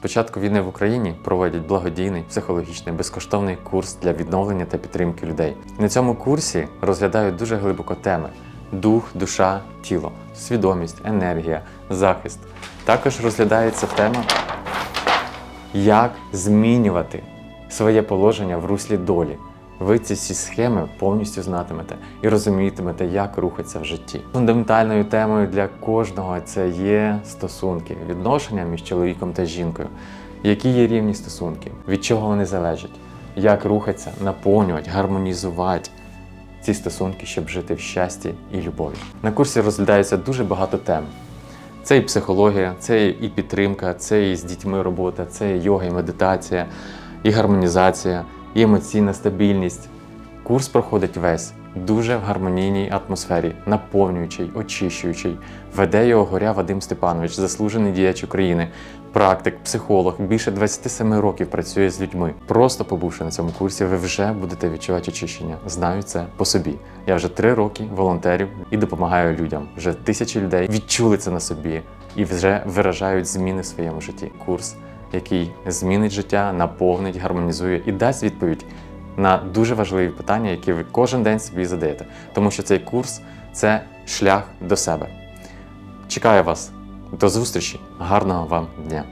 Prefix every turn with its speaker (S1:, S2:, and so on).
S1: Початку війни в Україні проводять благодійний психологічний безкоштовний курс для відновлення та підтримки людей. На цьому курсі розглядають дуже глибоко теми: дух, душа, тіло, свідомість, енергія, захист. Також розглядається тема, як змінювати своє положення в руслі долі. Ви ці всі схеми повністю знатимете і розумітимете, як рухатися в житті. Фундаментальною темою для кожного це є стосунки, відношення між чоловіком та жінкою. Які є рівні стосунки, від чого вони залежать, як рухатися, наповнювати, гармонізувати ці стосунки, щоб жити в щасті і любові. На курсі розглядається дуже багато тем. Це і психологія, це і підтримка, це і з дітьми робота, це і йога, і медитація, і гармонізація, і емоційна стабільність. Курс проходить весь дуже в гармонійній атмосфері, наповнюючий, очищуючий. Веде його горя Вадим Степанович, заслужений діяч України, практик, психолог, більше 27 років працює з людьми. Просто побувши на цьому курсі, ви вже будете відчувати очищення. Знаю це по собі. Я вже три роки волонтерів і допомагаю людям. Вже тисячі людей відчули це на собі і вже виражають зміни в своєму житті. Курс, який змінить життя, наповнить, гармонізує і дасть відповідь на дуже важливі питання, які ви кожен день собі задаєте. Тому що цей курс це шлях до себе. Чекаю вас. До зустрічі. Гарного вам дня!